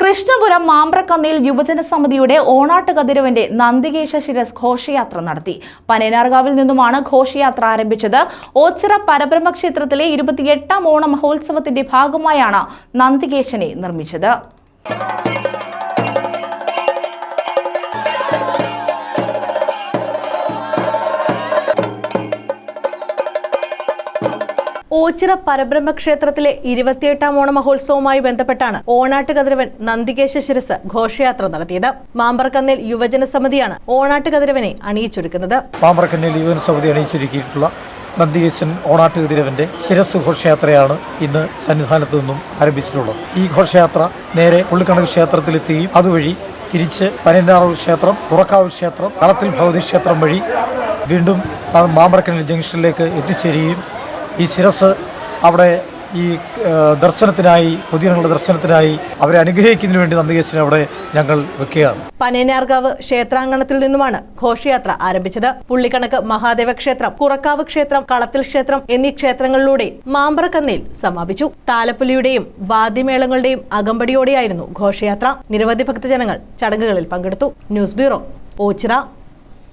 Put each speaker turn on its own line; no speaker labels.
കൃഷ്ണപുരം മാമ്പ്രക്കന്നിൽ യുവജന സമിതിയുടെ ഓണാട്ട് കതിരവന്റെ നന്ദികേശ ശിരസ് ഘോഷയാത്ര നടത്തി. പനേനാർഗാവിൽ നിന്നുമാണ് ഘോഷയാത്ര ആരംഭിച്ചത്. ഓച്ചിറ പരബ്രഹ്മ ക്ഷേത്രത്തിലെ ഇരുപത്തിയെട്ടാം ഓണ മഹോത്സവത്തിന്റെ ഭാഗമായാണ് നന്ദികേശനെ നിർമ്മിച്ചത്.
ഓച്ചിറ പരബ്രഹ്മ ക്ഷേത്രത്തിലെ ഇരുപത്തിയെട്ടാം ഓണ മഹോത്സവവുമായി ബന്ധപ്പെട്ടാണ് ഓണാട്ടുകതിരവൻ നന്ദികേശ ശിരസ് ഘോഷയാത്ര നടത്തിയത്. മാമ്പറക്കന്നിൽ യുവജന സമിതിയാണ് ഓണാട്ടുകതിരവനെ അണിയിച്ചൊരുക്കുന്നത്.
മാമ്പറക്കന്നിൽ യുവജന സമിതി അണിയിച്ചൊരുക്കിയിട്ടുള്ള നന്ദികേശൻ ഓണാട്ടുകതിരവന്റെ ശിരസ് ഘോഷയാത്രയാണ് ഇന്ന് സന്നിധാനത്ത് നിന്നും ആരംഭിച്ചിട്ടുള്ളത്. ഈ ഘോഷയാത്ര നേരെ പുള്ളിക്കണക്ക് ക്ഷേത്രത്തിലെത്തുകയും അതുവഴി തിരിച്ച് പനന്നാറൂർ ക്ഷേത്രം പുറക്കാവ് ക്ഷേത്രം കളത്തിൽ ഭഗവതി ക്ഷേത്രം വഴി വീണ്ടും ആ മാമ്പ്രക്കന്നിൽ ജംഗ്ഷനിലേക്ക് എത്തിച്ചേരുകയും ഈ ശിരസ് അവിടെ ഈ ദർശനത്തിനായി പൊതുജനങ്ങളുടെ ദർശനത്തിനായി അവരെ അനുഗ്രഹിക്കുന്നതിന് വേണ്ടി നന്ദികേശിനെ അവിടെ ഞങ്ങൾ വെക്കുകയാണ്.
പനേനാർകാവ് ക്ഷേത്രാങ്കണത്തിൽ നിന്നുമാണ് ഘോഷയാത്ര ആരംഭിച്ചത്. പുള്ളിക്കണക്ക് മഹാദേവ ക്ഷേത്രം കുറക്കാവ് ക്ഷേത്രം കളത്തിൽ ക്ഷേത്രം എന്നീ ക്ഷേത്രങ്ങളിലൂടെ മാമ്പറക്കന്നിൽ സമാപിച്ചു. താലപ്പുലിയുടെയും വാദ്യമേളങ്ങളുടെയും അകമ്പടിയോടെയായിരുന്നു ഘോഷയാത്ര. നിരവധി ഭക്തജനങ്ങൾ ചടങ്ങുകളിൽ പങ്കെടുത്തു. News bureau Oachira.